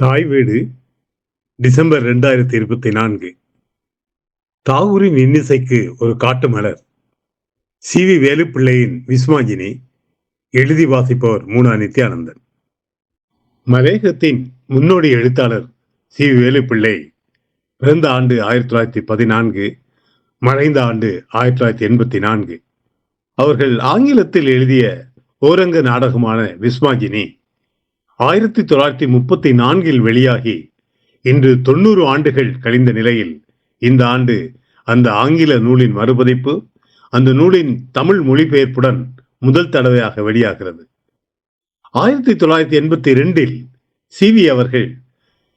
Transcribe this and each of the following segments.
தாய் வீடு டிசம்பர் ரெண்டாயிரத்தி இருபத்தி நான்கு. தாகூரின் இன்னிசைக்கு ஒரு காட்டு மலர். சி. வி. வேலுப்பிள்ளையின் விஸ்மாஜினி எழுதி வாசிப்பவர் மூனா நித்யானந்தன். மலேகத்தின் முன்னோடி எழுத்தாளர் சி. வி. வேலுப்பிள்ளை பிறந்த ஆண்டு ஆயிரத்தி தொள்ளாயிரத்தி பதினான்கு மறைந்த ஆண்டு ஆயிரத்தி தொள்ளாயிரத்தி எண்பத்தி நான்கு. அவர்கள் ஆங்கிலத்தில் எழுதிய ஓரங்க நாடகமான விஸ்மாஜினி ஆயிரத்தி தொள்ளாயிரத்தி முப்பத்தி நான்கில் வெளியாகி இன்று தொண்ணூறு ஆண்டுகள் கழிந்த நிலையில் இந்த ஆண்டு அந்த ஆங்கில நூலின் மறுபதிப்பு அந்த நூலின் தமிழ் மொழிபெயர்ப்புடன் முதல் தடவையாக வெளியாகிறது. ஆயிரத்தி தொள்ளாயிரத்தி எண்பத்தி ரெண்டில் சிவி அவர்கள்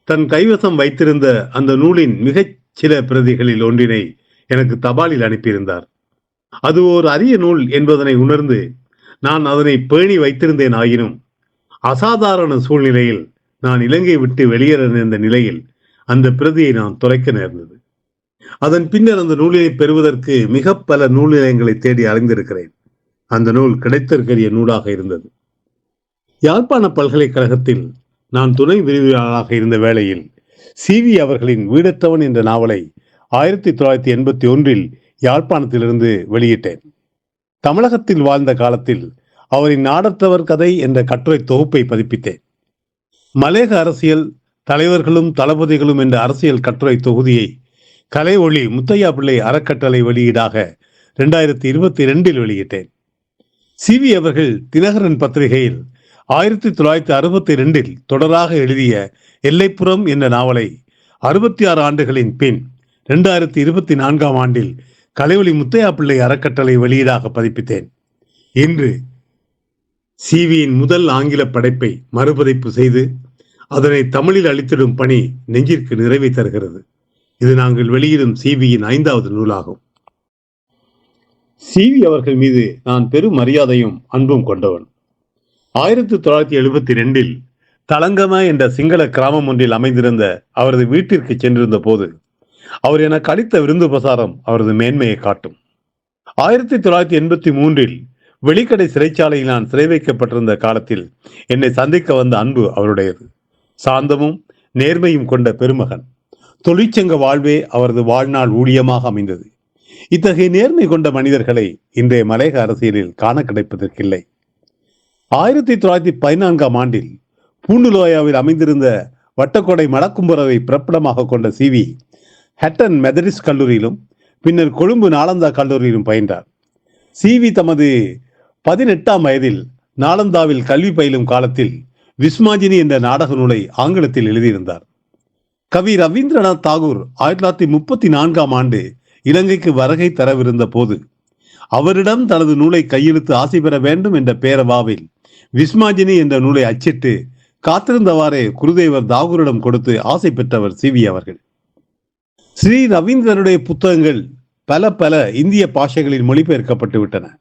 தன் கைவசம் வைத்திருந்த அந்த நூலின் மிகச் சில பிரதிகளில் ஒன்றினை எனக்கு தபாலில் அனுப்பியிருந்தார். அது ஓர் அரிய நூல் என்பதனை உணர்ந்து நான் அதனை பேணி வைத்திருந்தேன் ஆயினும் அசாதாரண சூழ்நிலையில் நான் இலங்கை விட்டு வெளியேற நேர்ந்த நிலையில் அந்த பிரதியை நான் தொலைக்க நேர்ந்தது. அதன் பின்னர் அந்த நூலினை பெறுவதற்கு மிக பல நூல் நிலையங்களை தேடி அறிந்திருக்கிறேன் அந்த நூல் கிடைத்திருக்கிற நூலாக இருந்தது. யாழ்ப்பாண பல்கலைக்கழகத்தில் நான் துணை விரிவுரையாளராக இருந்த வேளையில் சிவி அவர்களின் வீடத்தவன் என்ற நாவலை ஆயிரத்தி தொள்ளாயிரத்தி எண்பத்தி ஒன்றில் யாழ்ப்பாணத்திலிருந்து வெளியிட்டேன். தமிழகத்தில் வாழ்ந்த காலத்தில் அவரின் நாடற்றவர் கதை என்ற கட்டுரை தொகுப்பை பதிப்பித்தேன். மலேக அரசியல் தலைவர்களும் தளபதிகளும் என்ற அரசியல் கட்டுரை தொகுதியை கலை ஒளி முத்தையா பிள்ளை அறக்கட்டளை வெளியீடாக ரெண்டாயிரத்தி இருபத்தி ரெண்டில் வெளியிட்டேன். சிவி அவர்கள் தினகரன் பத்திரிகையில் ஆயிரத்தி தொள்ளாயிரத்தி அறுபத்தி ரெண்டில் தொடராக எழுதிய எல்லைப்புறம் என்ற நாவலை அறுபத்தி ஆறு ஆண்டுகளின் பின் ரெண்டாயிரத்தி இருபத்தி நான்காம் ஆண்டில் கலைவழி முத்தையா பிள்ளை அறக்கட்டளை வெளியீடாக பதிப்பித்தேன். இன்று சிவியின் முதல் ஆங்கில படைப்பை மறுபதிப்பு செய்து அதனை தமிழில் அளித்திடும் பணி நெஞ்சிற்கு நிறைவை தருகிறது. இது நாங்கள் வெளியிடும் சிவியின் ஐந்தாவது நூலாகும். சிவி அவர்கள் மீது நான் பெரும் மரியாதையும் அன்பும் கொண்டவன். ஆயிரத்தி தொள்ளாயிரத்தி எழுபத்தி ரெண்டில் தலங்கமா என்ற சிங்கள கிராமம் ஒன்றில் அமைந்திருந்த அவரது வீட்டிற்கு சென்றிருந்த போது அவர் எனக்கு அளித்த விருந்து பிரசாரம் அவரது மேன்மையை காட்டும். ஆயிரத்தி தொள்ளாயிரத்தி எண்பத்தி மூன்றில் வெளிக்கடை சிறைச்சாலையில் நான் சிறை வைக்கப்பட்டிருந்த காலத்தில் என்னை சந்திக்க வந்த அன்பு அவருடையது. சாந்தமும் நேர்மையும் கொண்ட பெருமகன். தொழிற்சங்க வாழ்வே அவரது வாழ்நாள் ஊழியமாக அமைந்தது. இத்தகைய நேர்மை கொண்ட மனிதர்களை இன்றைய மலையக அரசியலில் காண கிடைப்பதற்கில்லை. ஆயிரத்தி தொள்ளாயிரத்தி பதினான்காம் ஆண்டில் பூண்டுலோயாவில் அமைந்திருந்த வட்டக்கொடை மடக்கும்புறவை பிறப்பிடமாக கொண்ட சிவி ஹட்டன் மெதரிஸ் கல்லூரியிலும் பின்னர் கொழும்பு நாலந்தா கல்லூரியிலும் பயின்றார். சிவி தமது பதினெட்டாம் வயதில் நாலந்தாவில் கல்வி பயிலும் காலத்தில் விஸ்மாஜினி என்ற நாடக நூலை ஆங்கிலத்தில் எழுதியிருந்தார். கவி ரவீந்திரநாத் தாகூர் ஆயிரத்தி தொள்ளாயிரத்தி முப்பத்தி நான்காம் ஆண்டு இலங்கைக்கு வருகை தரவிருந்த போது அவரிடம் தனது நூலை கையெழுத்து ஆசை பெற வேண்டும் என்ற பேரவாவில் விஸ்மாஜினி என்ற நூலை அச்சிட்டு காத்திருந்தவாறே குருதேவர் தாகூரிடம் கொடுத்து ஆசை பெற்றவர் சிவி அவர்கள். ஸ்ரீ ரவீந்திரனுடைய புத்தகங்கள் பல பல இந்திய பாஷைகளில் மொழிபெயர்க்கப்பட்டு விட்டன.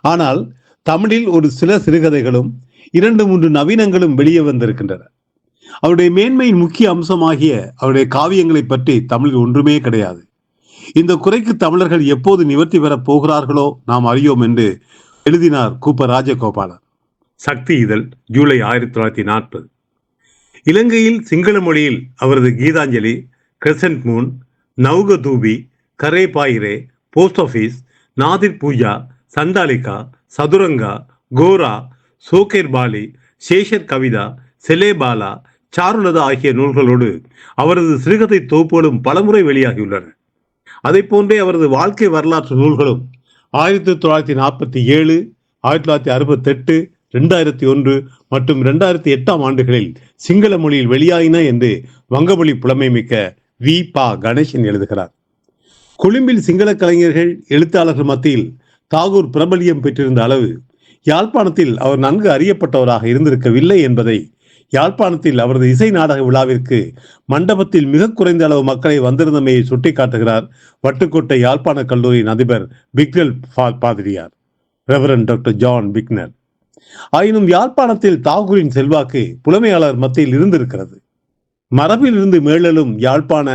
ஆனால் தமிழில் ஒரு சில சிறுகதைகளும் இரண்டு மூன்று நவீனங்களும் வெளியே வந்திருக்கின்றன. அவருடைய மேன்மையின் முக்கிய அம்சமாகிய அவருடைய காவியங்களை பற்றி தமிழில் ஒன்றுமே கிடையாது. இந்த குறைக்கு தமிழர்கள் எப்போது நிவர்த்தி பெறப் போகிறார்களோ நாம் அறியோம் என்று எழுதினார் கூப்ப ராஜகோபாலன். சக்தி இதழ் ஜூலை ஆயிரத்தி தொள்ளாயிரத்தி நாற்பது. இலங்கையில் சிங்கள மொழியில் அவரது Gitanjali crescent moon Naukadubi Ghare Baire post office Natir Puja Chandalika Chaturanga Gora Chokher Bali Shesher Kavita Chelebela Charulata ஆகிய நூல்களோடு அவரது சிறுகதை தொகுப்புகளும் பலமுறை வெளியாகியுள்ளன. அதை போன்றே அவரது வாழ்க்கை வரலாற்று நூல்களும் ஆயிரத்தி தொள்ளாயிரத்தி நாற்பத்தி ஏழு ஆயிரத்தி தொள்ளாயிரத்தி அறுபத்தெட்டு ரெண்டாயிரத்தி ஒன்று மற்றும் ரெண்டாயிரத்தி எட்டாம் ஆண்டுகளில் சிங்கள மொழியில் வெளியாயின என்று வங்கமொழி புலமை மிக்க வி. பா. கணேசன் எழுதுகிறார். கொழும்பில் சிங்கள கலைஞர்கள் எழுத்தாளர்கள் மத்தியில் தாகூர் பிரபலியம் பெற்றிருந்த அளவு யாழ்ப்பாணத்தில் அவர் நன்கு அறியப்பட்டவராக இருந்திருக்கவில்லை என்பதை யாழ்ப்பாணத்தில் அவரது இசை நாடக விழாவிற்கு மண்டபத்தில் மிக குறைந்த அளவு மக்களை வந்திருந்தமையை சுட்டிக்காட்டுகிறார் வட்டுக்கோட்டை யாழ்ப்பாண கல்லூரியின் அதிபர் பிக்னல் பாதிரியார் ரெவரன் டாக்டர் ஜான் பிக்னர் ஆயினும் யாழ்ப்பாணத்தில் தாகூரின் செல்வாக்கு புலமையாளர் மத்தியில் இருந்திருக்கிறது. மரபில் இருந்து மேலும் யாழ்ப்பாண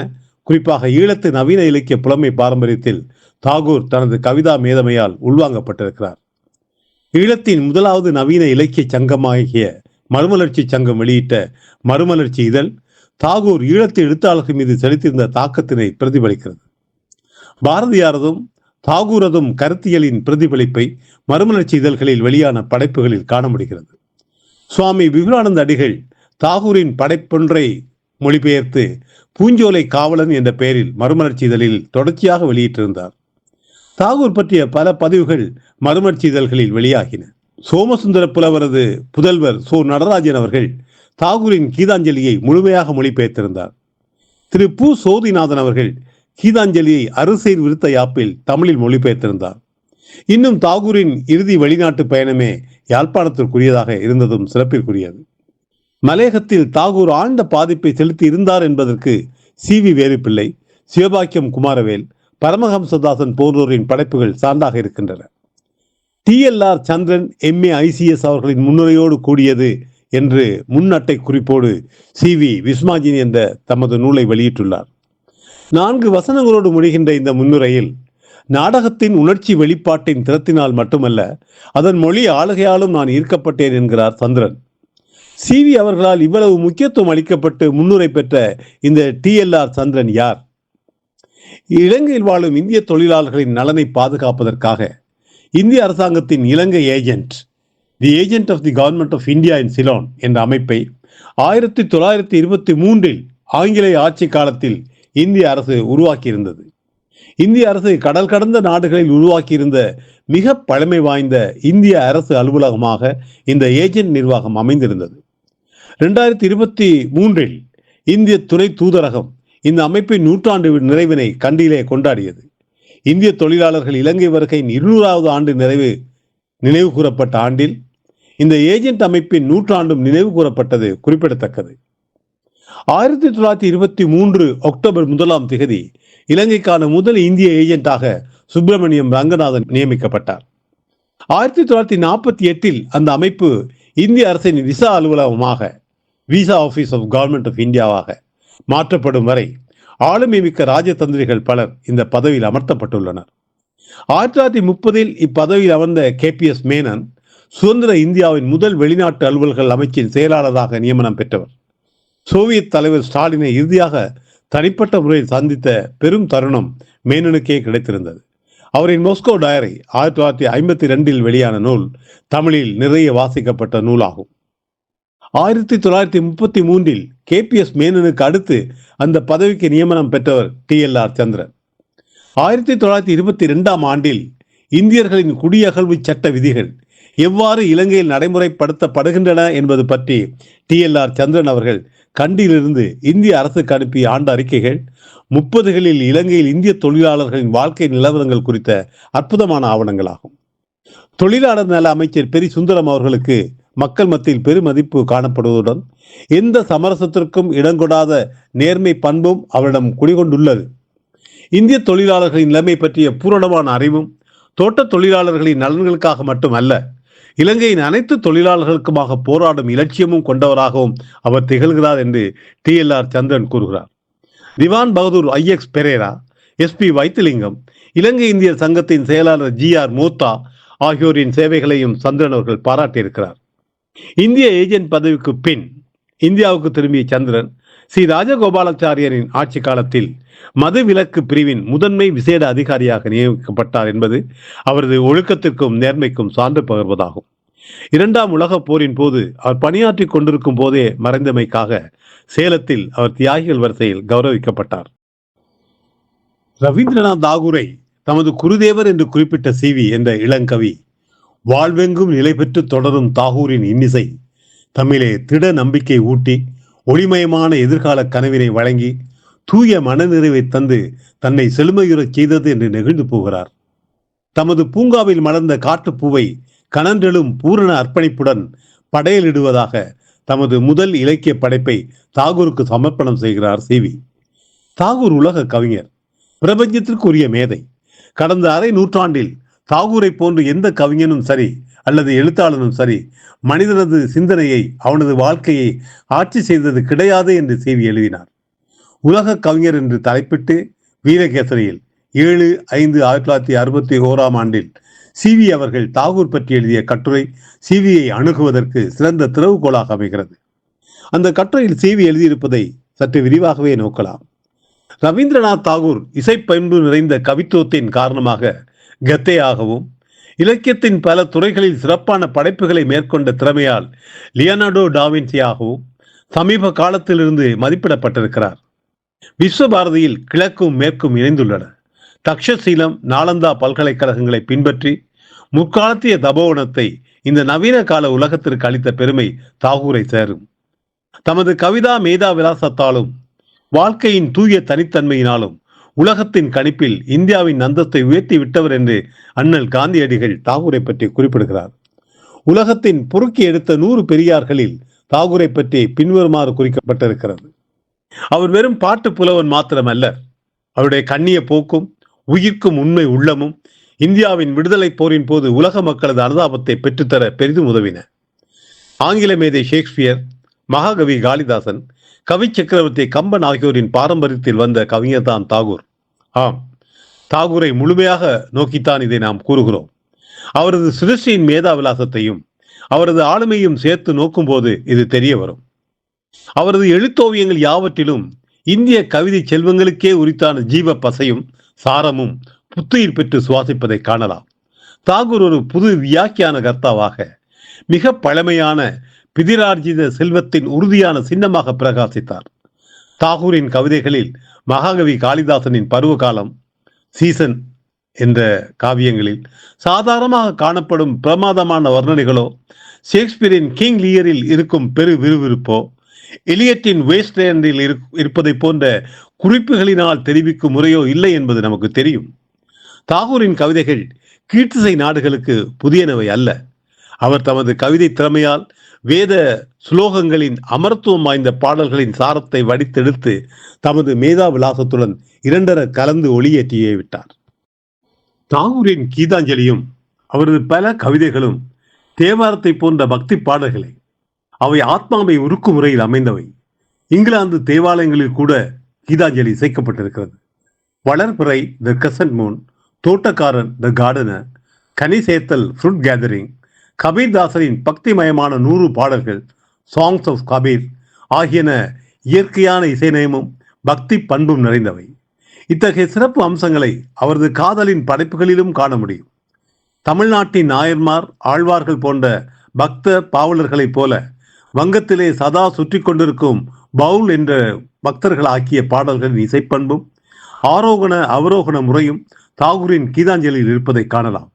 குறிப்பாக ஈழத்து நவீன இலக்கிய புலமை பாரம்பரியத்தில் தாகூர் தனது கவிதா மேதமையால் உள்வாங்கப்பட்டிருக்கிறார். ஈழத்தின் முதலாவது நவீன இலக்கிய சங்கமாகிய மறுமலர்ச்சி சங்கம் வெளியிட்ட மறுமலர்ச்சி இதழ் தாகூர் ஈழத்து எழுத்தாளர்கள் மீது செலுத்தியிருந்த தாக்கத்தினை பிரதிபலிக்கிறது. பாரதியாரதும் தாகூரதும் கருத்தியலின் பிரதிபலிப்பை மறுமலர்ச்சி இதழ்களில் வெளியான படைப்புகளில் காண முடிகிறது சுவாமி விவேகானந்த அடிகள் தாகூரின் படைப்பொன்றை மொழிபெயர்த்து பூஞ்சோலை காவலன் என்ற பெயரில் மறுமலர்ச்சி இதழில் தொடர்ச்சியாக வெளியிட்டிருந்தார். தாகூர் பற்றிய பல பதிவுகள் மறுமலர்ச்சி இதழ்களில் வெளியாகின. சோமசுந்தர புலவரது புதல்வர் சோ நடராஜன் அவர்கள் தாகூரின் கீதாஞ்சலியை முழுமையாக மொழிபெயர்த்திருந்தார். திரு பு சோதிநாதன் அவர்கள் கீதாஞ்சலியை அரசியல் விருத்த யாப்பில் தமிழில் மொழிபெயர்த்திருந்தார். இன்னும் தாகூரின் இறுதி வெளிநாட்டு பயணமே யாழ்ப்பாணத்திற்குரியதாக இருந்ததும் சிறப்பிற்குரியது. மலையகத்தில் தாகூர் ஆழ்ந்த பாதிப்பை செலுத்தி இருந்தார் என்பதற்கு சி வி வேலுப்பிள்ளை சிவபாக்கியம் குமாரவேல் பரமஹம்சதாசன் போன்றோரின் படைப்புகள் சான்றாக இருக்கின்றன. டிஎல்ஆர் சந்திரன் எம்ஏ ஐசிஎஸ் அவர்களின் முன்னுரையோடு கூடியது என்று முன்னட்டை குறிப்போடு சி வி விஸ்மாஜின் என்ற தமது நூலை வெளியிட்டுள்ளார். நான்கு வசனங்களோடு முடிகின்ற இந்த முன்னுரையில் நாடகத்தின் உணர்ச்சி வெளிப்பாட்டின் திறத்தினால் மட்டுமல்ல அதன் மொழி ஆளுகையாலும் நான் ஈர்க்கப்பட்டேன் என்கிறார் சந்திரன். சிவி அவர்களால் இவ்வளவு முக்கியத்துவம் அளிக்கப்பட்டு முன்னுரை பெற்ற இந்த டிஎல்ஆர் சந்திரன் யார்? இலங்கையில் வாழும் இந்திய தொழிலாளர்களின் நலனை பாதுகாப்பதற்காக இந்திய அரசாங்கத்தின் Ilangai agent the agent of the government of India in Ceylon என்ற அமைப்பை ஆயிரத்தி தொள்ளாயிரத்தி இருபத்தி மூன்றில் ஆங்கிலேய ஆட்சி காலத்தில் இந்திய அரசு உருவாக்கியிருந்தது. இந்திய அரசு கடல் கடந்த நாடுகளில் உருவாக்கியிருந்த மிக பழமை வாய்ந்த இந்திய அரசு அலுவலகமாக இந்த ஏஜென்ட் நிர்வாகம் அமைந்திருந்தது. ரெண்டாயிரத்தி இருபத்தி மூன்றில் இந்திய துணை தூதரகம் இந்த அமைப்பின் நூற்றாண்டு நிறைவினை கண்டியிலே கொண்டாடியது. இந்திய தொழிலாளர்கள் இலங்கை வருகையின் இருநூறாவது ஆண்டு நிறைவு நினைவு கூறப்பட்ட ஆண்டில் இந்த ஏஜென்ட் அமைப்பின் நூற்றாண்டும் நினைவு கூறப்பட்டது குறிப்பிடத்தக்கது. ஆயிரத்தி தொள்ளாயிரத்தி இருபத்தி மூன்று அக்டோபர் முதலாம் திகதி இலங்கைக்கான முதல் இந்திய ஏஜென்ட்டாக சுப்பிரமணியம் ரங்கநாதன் நியமிக்கப்பட்டார். ஆயிரத்தி தொள்ளாயிரத்தி நாற்பத்தி எட்டில் அந்த அமைப்பு இந்திய அரசின் visa அலுவலகமாக visa office of government of இந்தியாவாக மாற்றப்படும் வரை ஆளுமை மிக்க ராஜதந்திரிகள் பலர் இந்த பதவியில் அமர்த்தப்பட்டுள்ளனர். ஆயிரத்தி தொள்ளாயிரத்தி முப்பதில் இப்பதவியில் அமர்ந்த கே பி எஸ் மேனன் சுதந்திர இந்தியாவின் முதல் வெளிநாட்டு அலுவல்கள் அமைச்சின் செயலாளராக நியமனம் பெற்றவர். சோவியத் தலைவர் ஸ்டாலினை இறுதியாக தனிப்பட்ட முறையில் சந்தித்த பெரும் தருணம் மேனனுக்கே கிடைத்திருந்தது. அவரின் மொஸ்கோ டயரி ஆயிரத்தி தொள்ளாயிரத்தி ஐம்பத்தி ரெண்டில் வெளியான நூல் தமிழில் நிறைய வாசிக்கப்பட்ட நூலாகும். ஆயிரத்தி தொள்ளாயிரத்தி முப்பத்தி மூன்றில் கே பி எஸ் மேனனுக்கு அடுத்து அந்த பதவிக்கு நியமனம் பெற்றவர் டி எல் ஆர் சந்திரன். ஆயிரத்தி தொள்ளாயிரத்தி இருபத்தி ரெண்டாம் ஆண்டில் இந்தியர்களின் குடியகழ்வு சட்ட விதிகள் எவ்வாறு இலங்கையில் நடைமுறைப்படுத்தப்படுகின்றன என்பது பற்றி டி எல் ஆர் சந்திரன் அவர்கள் கண்டியிலிருந்து இந்திய அரசுக்கு அனுப்பிய ஆண்டு அறிக்கைகள் முப்பதுகளில் இலங்கையில் இந்திய தொழிலாளர்களின் வாழ்க்கை நிலவரங்கள் குறித்த அற்புதமான ஆவணங்களாகும். தொழிலாளர் நல அமைச்சர் பெரி சுந்தரம் அவர்களுக்கு மக்கள் மத்தியில் பெருமதிப்பு காணப்படுவதுடன் எந்த சமரசத்திற்கும் இடங்கொடாத நேர்மை பண்பும் அவரிடம் குடிகொண்டுள்ளது. இந்திய தொழிலாளர்களின் நிலைமை பற்றிய பூரணமான அறிவும் தோட்ட தொழிலாளர்களின் நலன்களுக்காக மட்டுமல்ல இலங்கையின் அனைத்து தொழிலாளர்களுக்குமாக போராடும் இலட்சியமும் கொண்டவராகவும் அவர் திகழ்கிறார் என்று டி எல் ஆர் சந்திரன் கூறுகிறார். Dewan Bahadur I X Perera S P Vaithilingam Ilangai இந்திய சங்கத்தின் செயலாளர் ஜி ஆர் மூத்தா ஆகியோரின் சேவைகளையும் சந்திரன் அவர்கள் பாராட்டியிருக்கிறார். இந்திய ஏஜென்ட் பதவிக்கு பின் இந்தியாவுக்கு திரும்பிய சந்திரன் ஸ்ரீ ராஜகோபாலாச்சாரியரின் ஆட்சி காலத்தில் மதுவிலக்கு பிரிவின் முதன்மை விசேட அதிகாரியாக நியமிக்கப்பட்டார் என்பது அவரது ஒழுக்கத்திற்கும் நேர்மைக்கும் சான்று பகர்வதாகும். இரண்டாம் உலகப் போரின் போது அவர் பணியாற்றிக் கொண்டிருக்கும் போதே மறைந்தமைக்காக சேலத்தில் அவர் தியாகிகள் வரிசையில் கௌரவிக்கப்பட்டார். ரவீந்திரநாத் தாகூரை தமது குருதேவர் என்று குறிப்பிட்ட சிவி என்ற இளங்கவி வாழ்வெங்கும் நிலை பெற்று தொடரும் தாகூரின் இன்னிசை தமிழே திட நம்பிக்கை ஊட்டி ஒளிமயமான எதிர்கால கனவினை வழங்கி தூய மனநிறைவை தந்து தன்னை செழுமையுறச் செய்தது என்று நெகிழ்ந்து போகிறார். தமது பூங்காவில் மலர்ந்த காட்டுப்பூவை கனன்றெழும் பூரண அர்ப்பணிப்புடன் படையலிடுவதாக தமது முதல் இலக்கிய படைப்பை தாகூருக்கு சமர்ப்பணம் செய்கிறார் சிவி தாகூர் உலக கவிஞர் பிரபஞ்சத்திற்குரிய மேதை. கடந்த அரை நூற்றாண்டில் தாகூரை போன்று எந்த கவிஞனும் சரி அல்லது எழுத்தாளனும் சரி மனிதனது சிந்தனையை அவனது வாழ்க்கையை ஆட்சி செய்தது கிடையாது என்று செய்தி எழுதினார். உலக கவிஞர் என்று தலைப்பிட்டு வீரகேசரியில் ஏழு ஐந்து ஆயிரத்தி தொள்ளாயிரத்தி அறுபத்தி ஓராம் ஆண்டில் சிவி அவர்கள் தாகூர் பற்றி எழுதிய கட்டுரை சிவியை அணுகுவதற்கு சிறந்த திறவுகோலாக அமைகிறது. அந்த கட்டுரையில் சிவி எழுதியிருப்பதை சற்று விரிவாகவே நோக்கலாம். ரவீந்திரநாத் தாகூர் இசை பண்பு நிறைந்த கவித்துவத்தின் காரணமாக கத்தையாகவும் இலக்கியத்தின் பல துறைகளில் சிறப்பான படைப்புகளை மேற்கொண்ட திறமையால் லியனார்டோ டாவின்சியாகவும் சமீப காலத்திலிருந்து மதிப்பிடப்பட்டிருக்கிறார். விஸ்வபாரதியில் கிழக்கும் மேற்கும் இணைந்துள்ளன. தக்ஷசீலம் நாலந்தா பல்கலைக்கழகங்களை பின்பற்றி முற்காலத்திய தபோவனத்தை இந்த நவீன கால உலகத்திற்கு அளித்த பெருமை தாகூரை சேரும். தமது கவிதா மேதா விலாசத்தாலும் வாழ்க்கையின் தூய தனித்தன்மையினாலும் உலகத்தின் கணிப்பில் இந்தியாவின் அந்தஸ்தை உயர்த்தி விட்டவர் என்று அண்ணல் காந்தியடிகள் தாகூரை பற்றி குறிப்பிடுகிறார். உலகத்தின் பொறுக்கி எடுத்த நூறு பெரியார்களில் தாகூரை பற்றி பின்வருமாறு குறிக்கப்பட்டிருக்கிறது. அவர் வெறும் பாட்டு புலவன் மாத்திரமல்ல அவருடைய கண்ணிய போக்கும் உயிர்க்கும் உண்மை உள்ளமும் இந்தியாவின் விடுதலை போரின் போது உலக மக்களது அனுதாபத்தை பெற்றுத்தர பெரிதும் உதவின. ஆங்கில மேதை ஷேக்ஸ்பியர் மகாகவி காளிதாசன் கவி சக்கரவர்த்தி கம்பன் ஆகியோரின் பாரம்பரியத்தில் வந்த கவிஞர் தான் தாகூர். ஆம் தாகூரை முழுமையாக நோக்கித்தான் இதை நாம் கூறுகிறோம். அவரது சிருஷ்டியின் மேதாவிலாசத்தையும் அவரது ஆளுமையும் சேர்த்து நோக்கும்போது இது தெரிய வரும். அவரது எழுத்தோவியங்கள் யாவற்றிலும் இந்திய கவிதை செல்வங்களுக்கே உரித்தான ஜீவ பசையும் சாரமும் புத்துயிர் பெற்று சுவாசிப்பதை காணலாம். தாகூர் ஒரு புது வியாக்கியான கர்த்தாவாக மிக பழமையான பிதிரார்ஜித செல்வத்தின் உறுதியான சின்னமாக பிரகாசித்தார். தாகூரின் கவிதைகளில் மகாகவி காளிதாசனின் பருவகாலம் சீசன் என்ற காவியங்களில் சாதாரணமாக காணப்படும் பிரமாதமான வர்ணனைகளோ ஷேக்ஸ்பியரின் கிங் லியரில் இருக்கும் பெரு விறுவிறுப்போ எலியட்டின் வேஸ்ட்லேண்டில் இருப்பதை போன்ற குறிப்புகளினால் தெரிவிக்கும் முறையோ இல்லை என்பது நமக்கு தெரியும். தாகூரின் கவிதைகள் கீர்த்திசை நாடுகளுக்கு புதியனவை அல்ல. அவர் தமது கவிதை திறமையால் வேத சுலோகங்களின் அமரத்துவம் வாய்ந்த பாடல்களின் சாரத்தை வடித்தெடுத்து தமது மேதா விலாசத்துடன் இரண்டர கலந்து ஒளியேற்றியே விட்டார். தாகூரின் கீதாஞ்சலியும் அவரது பல கவிதைகளும் தேவாரத்தை போன்ற பக்தி பாடல்களை. அவை ஆத்மாவை உருக்கும் முறையில் அமைந்தவை. இங்கிலாந்து தேவாலயங்களில் கூட கீதாஞ்சலி இசைக்கப்பட்டிருக்கிறது. வளர்பிறை த கசன்ட் மூன் தோட்டக்காரன் த கார்டனர் கனி சேர்த்தல் ஃப்ரூட் கேதரிங் கபீர்தாசரின் பக்திமயமான நூறு பாடல்கள் சாங்ஸ் ஆஃப் கபீர் ஆகியன இயற்கையான இசைநயமும் பக்தி பண்பும் நிறைந்தவை. இத்தகைய சிறப்பு அம்சங்களை அவரது காதலின் படைப்புகளிலும் காண முடியும். தமிழ்நாட்டின் நாயர்மார் ஆழ்வார்கள் போன்ற பக்த பாவலர்களைப் போல வங்கத்திலே சதா சுற்றி கொண்டிருக்கும் பவுல் என்ற பக்தர்கள் ஆக்கிய பாடல்களின் இசைப்பண்பும் ஆரோகண அவரோகண முறையும் தாகூரின் கீதாஞ்சலியில் இருப்பதை காணலாம்.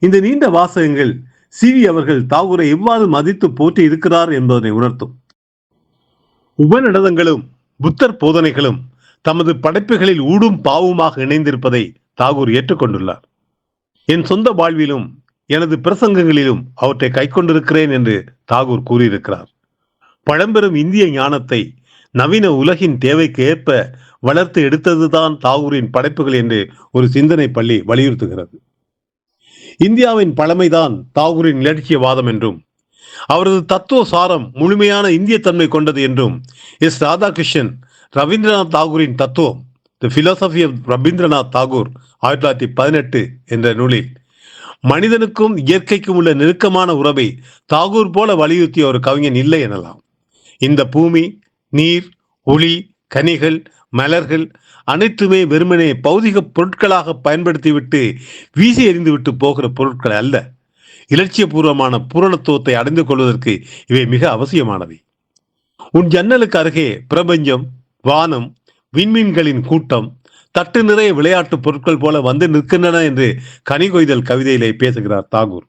இந்த நீண்ட வாசகங்கள் சிவி அவர்கள் தாகூரை எவ்வாறு மதித்து போற்றி இருக்கிறார் என்பதனை உணர்த்தும். உபநிடதங்களும் புத்தர் போதனைகளும் தமது படைப்புகளில் ஊடும் பாவுமாக இணைந்திருப்பதை தாகூர் ஏற்றுக்கொண்டுள்ளார். என் சொந்த வாழ்விலும் எனது பிரசங்கங்களிலும் அவற்றை கைக்கொண்டிருக்கிறேன் என்று தாகூர் கூறியிருக்கிறார். பழம்பெரும் இந்திய ஞானத்தை நவீன உலகின் தேவைக்கு ஏற்ப வளர்த்து எடுத்ததுதான் தாகூரின் படைப்புகள் என்று ஒரு சிந்தனை பள்ளி வலியுறுத்துகிறது. இந்தியாவின் பழமைதான் தாகூரின் இலட்சியவாதம் என்றும் அவரது தத்துவ சாரம் முழுமையான இந்திய தன்மை கொண்டது என்றும் எஸ். ராதாகிருஷ்ணன் ரவீந்திரநாத் தாகூரின் தத்துவம் the philosophy of Rabindranath Tagore ஆயிரத்தி தொள்ளாயிரத்தி பதினெட்டு என்ற நூலில் மனிதனுக்கும் இயற்கைக்கும் உள்ள நெருக்கமான உறவை தாகூர் போல வலியுறுத்திய ஒரு கவிஞன் இல்லை எனலாம். இந்த பூமி நீர் ஒளி கனிகள் மலர்கள் அனைத்துமே வெறுமனே பௌதிக பொருட்களாக பயன்படுத்திவிட்டு வீசி எறிந்துவிட்டு போகிற பொருட்கள் அல்ல. இலட்சியபூர்வமான பூரணத்துவத்தை அடைந்து கொள்வதற்கு இவை மிக அவசியமானவை. உன் ஜன்னலுக்கு அருகே பிரபஞ்சம் வானம் விண்மீன்களின் கூட்டம் தட்டு நிறைய விளையாட்டு பொருட்கள் போல வந்து நிற்கின்றன என்று கனிகொய்தல் கவிதையிலே பேசுகிறார் தாகூர்.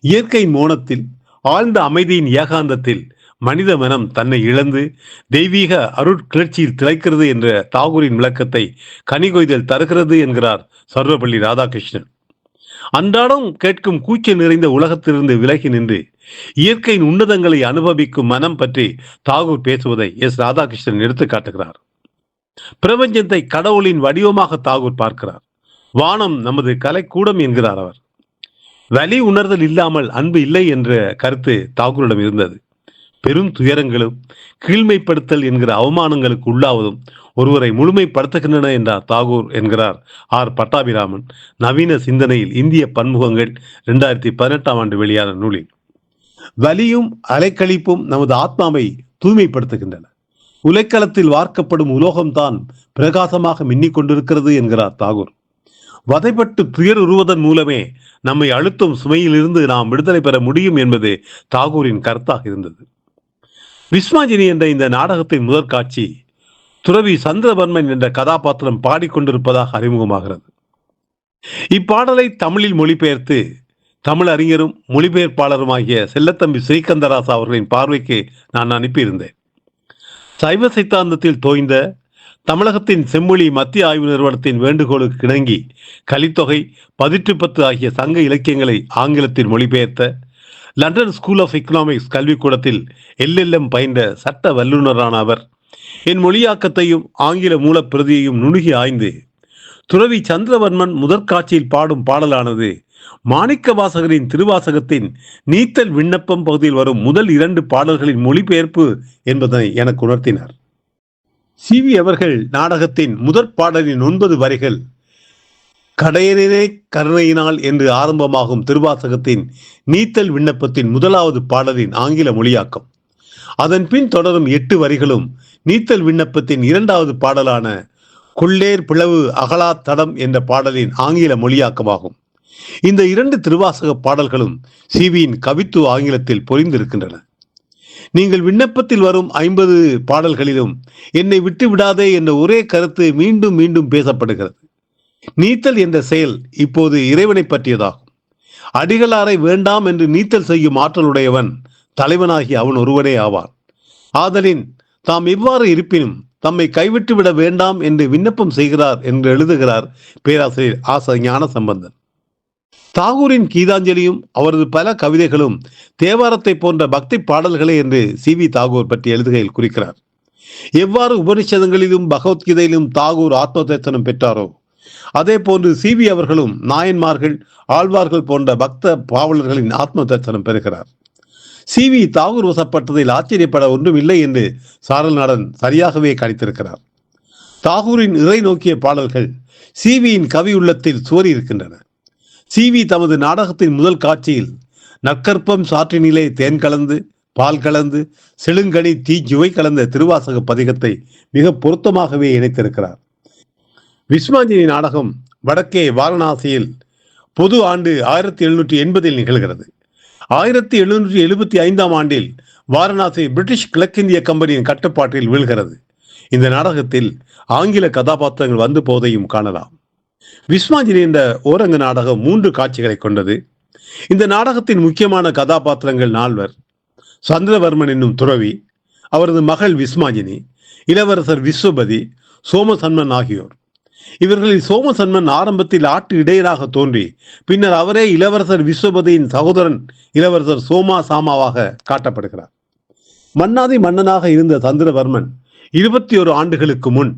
இயற்கை மோனத்தில் ஆழ்ந்த அமைதியின் ஏகாந்தத்தில் மனித மனம் தன்னை இழந்து தெய்வீக அருட்கிளர்ச்சியில் திளைக்கிறது என்ற தாகூரின் விளக்கத்தை கனிகொய்தல் தருகிறது என்கிறார் சர்வபள்ளி ராதாகிருஷ்ணன். அன்றாடம் கேட்கும் கூச்சல் நிறைந்த உலகத்திலிருந்து விலகி நின்று இயற்கையின் உன்னதங்களை அனுபவிக்கும் மனம் பற்றி தாகூர் பேசுவதை எஸ் ராதாகிருஷ்ணன் எடுத்து காட்டுகிறார். பிரபஞ்சத்தை கடவுளின் வடிவமாக தாகூர் பார்க்கிறார். வானம் நமது கலைக்கூடம் என்கிறார் அவர். வலி உணர்தல் இல்லாமல் அன்பு இல்லை என்ற கருத்து தாகூரிடம் இருந்தது. பெரும் துயரங்களும் கீழ்மைப்படுத்தல் என்கிற அவமானங்களுக்கு உள்ளாவதும் ஒருவரை முழுமைப்படுத்துகின்றன என்றார் தாகூர் என்கிறார் ஆர். பட்டாபிராமன். நவீன சிந்தனையில் இந்திய பன்முகங்கள் இரண்டாயிரத்தி பதினெட்டாம் ஆண்டு வெளியான நூலில். வலியும் அலைக்கழிப்பும் நமது ஆத்மாவை தூய்மைப்படுத்துகின்றன. உலைக்களத்தில் வார்க்கப்படும் உலோகம்தான் பிரகாசமாக மின்னிக் கொண்டிருக்கிறது என்கிறார் தாகூர். வதைப்பட்டு துயர் உருவதன் மூலமே நம்மை அழுத்தும் சுமையிலிருந்து நாம் விடுதலை பெற முடியும் என்பது தாகூரின் கருத்தாக இருந்தது. விஸ்மாஜினி என்ற இந்த நாடகத்தின் முதற் காட்சி துறவி சந்திரபர்மன் என்ற கதாபாத்திரம் பாடிக்கொண்டிருப்பதாக அறிமுகமாகிறது. இப்பாடலை தமிழில் மொழிபெயர்த்து தமிழ் அறிஞரும் மொழிபெயர்ப்பாளருமாகிய செல்லத்தம்பி ஸ்ரீகந்தராசா அவர்களின் பார்வைக்கு நான் அனுப்பியிருந்தேன். சைவ சித்தாந்தத்தில் தோய்ந்த தமிழகத்தின் செம்மொழி மத்திய ஆய்வு நிறுவனத்தின் வேண்டுகோளுக்கு இணங்கி கலித்தொகை பதிற்று பத்து ஆகிய சங்க இலக்கியங்களை ஆங்கிலத்தில் மொழிபெயர்த்த லண்டன் ஸ்கூல் ஆஃப் எக்கனாமிக்ஸ் கல்விக்கூடத்தில் எல்எல்எம் பயின்ற சட்ட வல்லுநரான அவர் என் மொழியாக்கத்தையும் ஆங்கில மூலப்பிரதியையும் நுணுகி ஆய்ந்து துறவி சந்திரவர்மன் முதற்காட்சியில் பாடும் பாடலானது மாணிக்க வாசகரின் திருவாசகத்தின் நீத்தல் விண்ணப்பம் பகுதியில் வரும் முதல் இரண்டு பாடல்களின் மொழிபெயர்ப்பு என்பதனை எனக்கு உணர்த்தினார். சிவி அவர்கள் நாடகத்தின் முதற் பாடலின் ஒன்பது வரிகள் கடையனே கருணையினால் என்று ஆரம்பமாகும் திருவாசகத்தின் நீத்தல் விண்ணப்பத்தின் முதலாவது பாடலின் ஆங்கில மொழியாக்கம். அதன் பின் தொடரும் எட்டு வரிகளும் நீத்தல் விண்ணப்பத்தின் இரண்டாவது பாடலான கொள்ளேர் பிளவு அகலா தடம் என்ற பாடலின் ஆங்கில மொழியாக்கமாகும். இந்த இரண்டு திருவாசக பாடல்களும் சிவியின் கவித்துவ ஆங்கிலத்தில் பொறிந்திருக்கின்றன. நீங்கள் விண்ணப்பத்தில் வரும் ஐம்பது பாடல்களிலும் என்னை விட்டு விடாதே என்ற ஒரே கருத்து மீண்டும் மீண்டும் பேசப்படுகிறது. நீத்தல் என்ற செயல் இப்போது இறைவனை பற்றியதாகும். அடிகளாரை வேண்டாம் என்று நீத்தல் செய்யும் ஆற்றலுடையவன் தலைவனாகி அவன் ஒருவனே ஆவான். ஆதலின் தாம் எவ்வாறு இருப்பினும் தம்மை கைவிட்டுவிட வேண்டாம் என்று விண்ணப்பம் செய்கிறார் என்று எழுதுகிறார் பேராசிரியர் ஆச ஞான சம்பந்தன் தாகூரின் கீதாஞ்சலியும் அவரது பல கவிதைகளும் தேவாரத்தை போன்ற பக்தி பாடல்களே என்று சி. வி. தாகூர் பற்றி எழுதுகையில் குறிக்கிறார். எவ்வாறு உபனிஷதங்களிலும் பகவத்கீதையிலும் தாகூர் ஆத்ம தரிசனம் பெற்றாரோ அதே போன்று சி வி அவர்களும் நாயன்மார்கள் ஆழ்வார்கள் போன்ற பக்த பாவலர்களின் ஆத்ம தரிசனம் பெறுகிறார். சி வி தாகூர் வசப்பட்டதில் ஆச்சரியப்பட ஒன்றும் இல்லை என்று சாரல் நாடன் சரியாகவே கணித்திருக்கிறார். தாகூரின் இறை நோக்கிய பாடல்கள் சிவியின் கவி உள்ளத்தில் சுவரி இருக்கின்றன. சிவி தமது நாடகத்தின் முதல் காட்சியில் நற்கற்பம் சாற்றினிலே தேன் கலந்து பால் கலந்து செழுங்கனி தீச்சுவை கலந்த திருவாசக பதிகத்தை மிக பொருத்தமாகவே இணைத்திருக்கிறார். விஸ்வாஞ்சினி நாடகம் வடக்கே வாரணாசியில் பொது ஆண்டு ஆயிரத்தி எழுநூற்றி எண்பதில் நிகழ்கிறது. ஆயிரத்தி எழுநூற்றி எழுபத்தி ஐந்தாம் ஆண்டில் வாரணாசி பிரிட்டிஷ் கிழக்கிந்திய கம்பெனியின் கட்டுப்பாட்டில் வீழ்கிறது. இந்த நாடகத்தில் ஆங்கில கதாபாத்திரங்கள் வந்து போவதையும் காணலாம். விஸ்வாஞ்சினி என்ற ஓரங்க நாடகம் மூன்று காட்சிகளை கொண்டது. இந்த நாடகத்தின் முக்கியமான கதாபாத்திரங்கள் நால்வர். சந்திரவர்மன் என்னும் துறவி அவரது மகள் விஸ்மாஜினி இளவரசர் விஸ்வபதி சோமசன்மன் ஆகியோர். இவர்களில் சோமசன்மன் ஆரம்பத்தில் ஆட்டு இடையராக தோன்றி பின்னர் அவரே இளவரசர் விஸ்வபதியின் சகோதரன் இளவரசர் சோமா சாமாவாக காட்டப்படுகிறார். மன்னாதி மன்னனாக இருந்த சந்திரவர்மன் இருபத்தி ஒரு ஆண்டுகளுக்கு முன்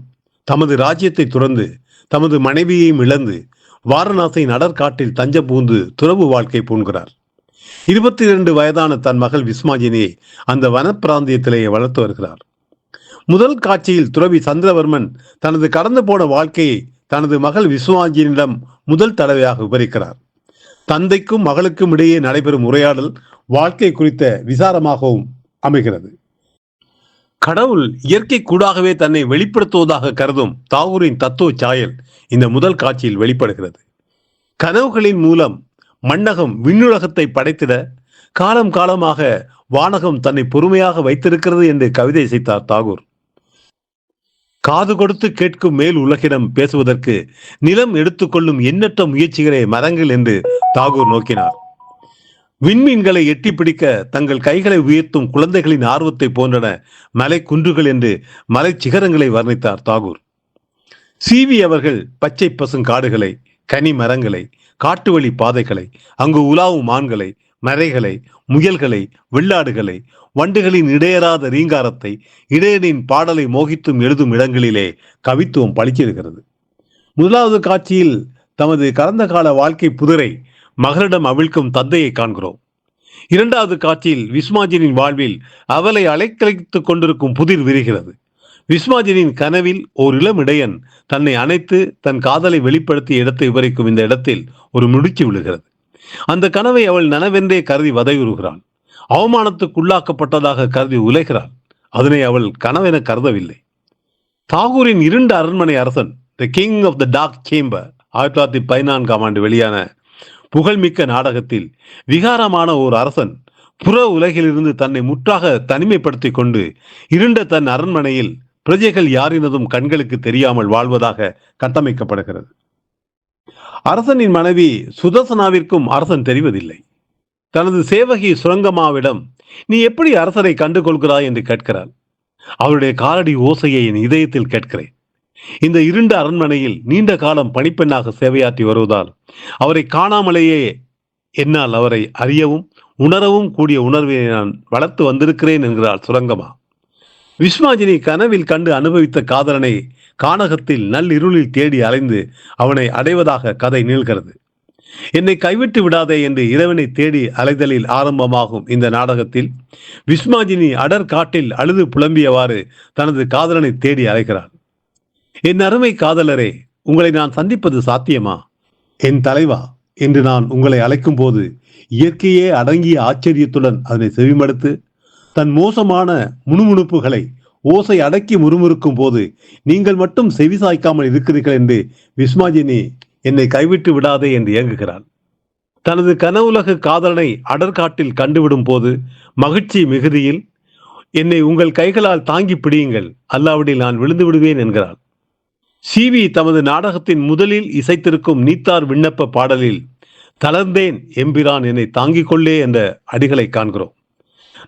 தமது ராஜ்யத்தை துறந்து தமது மனைவியையும் இழந்து வாரணாசி நடற்காட்டில் தஞ்சம் பூந்து துறவு வாழ்க்கை பூண்கிறார். இருபத்தி இரண்டு வயதான தன் மகள் விஸ்மாஜினியை அந்த வனப்பிராந்தியத்திலேயே வளர்த்து வருகிறார். முதல் காட்சியில் துறவி சந்திரவர்மன் தனது கடந்து போன வாழ்க்கையை தனது மகள் விஸ்வாஞ்சியனிடம் முதல் தடவையாக விவரிக்கிறார். தந்தைக்கும் மகளுக்கும் இடையே நடைபெறும் உரையாடல் வாழ்க்கை குறித்த விசாரமாகவும் அமைகிறது. கடவுள் இயற்கை கூடாகவே தன்னை வெளிப்படுத்துவதாக கருதும் தாகூரின் தத்துவ சாயல் இந்த முதல் காட்சியில் வெளிப்படுகிறது. கனவுகளின் மூலம் மன்னகம் விண்ணுலகத்தை படைத்திட காலம் காலமாக வானகம் தன்னை பொறுமையாக வைத்திருக்கிறது என்று கவிதை செய்தார் தாகூர். காது கொடுத்து கேட்கும் மேல் உலகிடம் பேசுவதற்கு நிலம் எடுத்துக்கொள்ளும் எண்ணற்ற முயற்சிகளே மரங்கள் என்று தாகூர் நோக்கினார். விண்மீன்களை எட்டி பிடிக்க தங்கள் கைகளை உயர்த்தும் குழந்தைகளின் ஆர்வத்தை போன்றன மலை குன்றுகள் என்று மலை சிகரங்களை வர்ணித்தார் தாகூர். சிவி அவர்கள் பச்சை பசுங்காடுகளை கனி மரங்களை காட்டு வழி பாதைகளை அங்கு உலாவும் மான்களை மறைகளை முயல்களை வெள்ளாடுகளை வண்டுகளின் இடையறாத ரீங்காரத்தை இடையனின் பாடலை மோகித்தும் எழுதும் இடங்களிலே கவித்துவம் பளிச்சிருக்கிறது முதலாவது காட்சியில் தமது கடந்த கால வாழ்க்கை புதிரை மகளிடம் அவிழ்க்கும் தந்தையை காண்கிறோம். இரண்டாவது காட்சியில் விஸ்மாஜினின் வாழ்வில் அவளை அலைக்கழித்துக் கொண்டிருக்கும் புதிர் விரிகிறது. விஸ்மாஜினின் கனவில் ஒரு இளம் இடையன் தன்னை அணைத்து தன் காதலை வெளிப்படுத்திய இடத்தை விவரிக்கும் இந்த இடத்தில் ஒரு முடிச்சு விழுகிறது. அந்த கனவை அவள் நனவென்றே கருதி வதையுறுகிறாள். அவமானத்துக்குள்ளாக்கப்பட்டதாக கருதி உலைகிறாள். அதனை அவள் கனவென கருதவில்லை. தாகூரின் இருண்ட அரண்மனை அரசன் the king of the dark chamber ஆயிரத்தி தொள்ளாயிரத்தி பதினான்காம் ஆண்டு வெளியான புகழ்மிக்க நாடகத்தில் விகாரமான ஒரு அரசன் புற உலகிலிருந்து தன்னை முற்றாக தனிமைப்படுத்தி கொண்டு இருண்ட தன் அரண்மனையில் பிரஜைகள் யாரினதும் கண்களுக்கு தெரியாமல் வாழ்வதாக கட்டமைக்கப்படுகிறது. அரசனின் மனைவி சுதர்சனாவிற்கும் அரசன் தெரிவதில்லை. தனது சேவகி சுரங்கமாவிடம் நீ எப்படி அரசரை கண்டு கொள்கிறாய் என்று கேட்கிறாள். அவருடைய காலடி ஓசையை என் இதயத்தில் கேட்கிறேன். இந்த இருண்ட அரண்மனையில் நீண்ட காலம் பணிப்பெண்ணாக சேவையாற்றி வருவதால் அவரை காணாமலேயே என்னால் அவரை அறியவும் உணரவும் கூடிய உணர்வை நான் வளர்த்து வந்திருக்கிறேன் என்கிறாள் சுரங்கமா விஸ்வாஜினி கனவில் கண்டு அனுபவித்த காதலனை கானகத்தில் நள்ளிருளில் தேடி அலைந்து அவனை அடைவதாக கதை நீள்கிறது என்னை கைவிட்டு விடாதே என்று இறைவனை தேடி அலைதலில் ஆரம்பமாகும் இந்த நாடகத்தில் விஸ்மாஜினி அடர் காட்டில் அழுது புலம்பியவாறு தனது காதலனை தேடி அலைகிறாள் என் அருமை காதலரே உங்களை நான் சந்திப்பது சாத்தியமா? என் தலைவா என்று நான் உங்களை அழைக்கும் போது இயற்கையே அடங்கிய ஆச்சரியத்துடன் அதனை செவிமடுத்து தன் மோசமான முணுமுணுப்புகளை ஓசை அடக்கி முறுமுறுக்கும் போது நீங்கள் மட்டும் செவி சாய்க்காமல் இருக்கிறீர்கள் என்று விஸ்மாஜினி என்னை கைவிட்டு விடாதே என்று இயங்குகிறாள். தனது கனவுலக காதலனை அடற்காட்டில் கண்டுவிடும் போது மகிழ்ச்சி மிகுதியில் என்னை உங்கள் கைகளால் தாங்கி பிடியுங்கள் அல்லாவிடில் நான் விழுந்து விடுவேன் என்கிறாள். சிவி தமது நாடகத்தின் முதலில் இசைத்திருக்கும் நீத்தார் விண்ணப்ப பாடலில் தளர்ந்தேன் எம்பிரான் என்னை தாங்கிக் கொள்ளே என்ற அடிகளை காண்கிறோம்.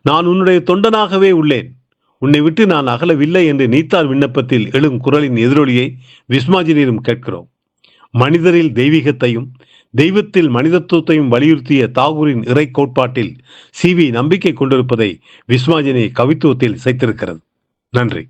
நான் உன்னுடைய தொண்டனாகவே உள்ளேன் உன்னை விட்டு நான் அகலவில்லை என்று நீத்தார் விண்ணப்பத்தில் எழும் குரலின் எதிரொலியை விஸ்மாஜினியிடம் கேட்கிறோம். மனிதரில் தெய்வீகத்தையும் தெய்வத்தில் மனிதத்துவத்தையும் வலியுறுத்திய தாகூரின் இறை கோட்பாட்டில் சிவி நம்பிக்கை கொண்டிருப்பதை விஸ்மாஜினி கவித்துவத்தில் சைத்திருக்கிறது நன்றி.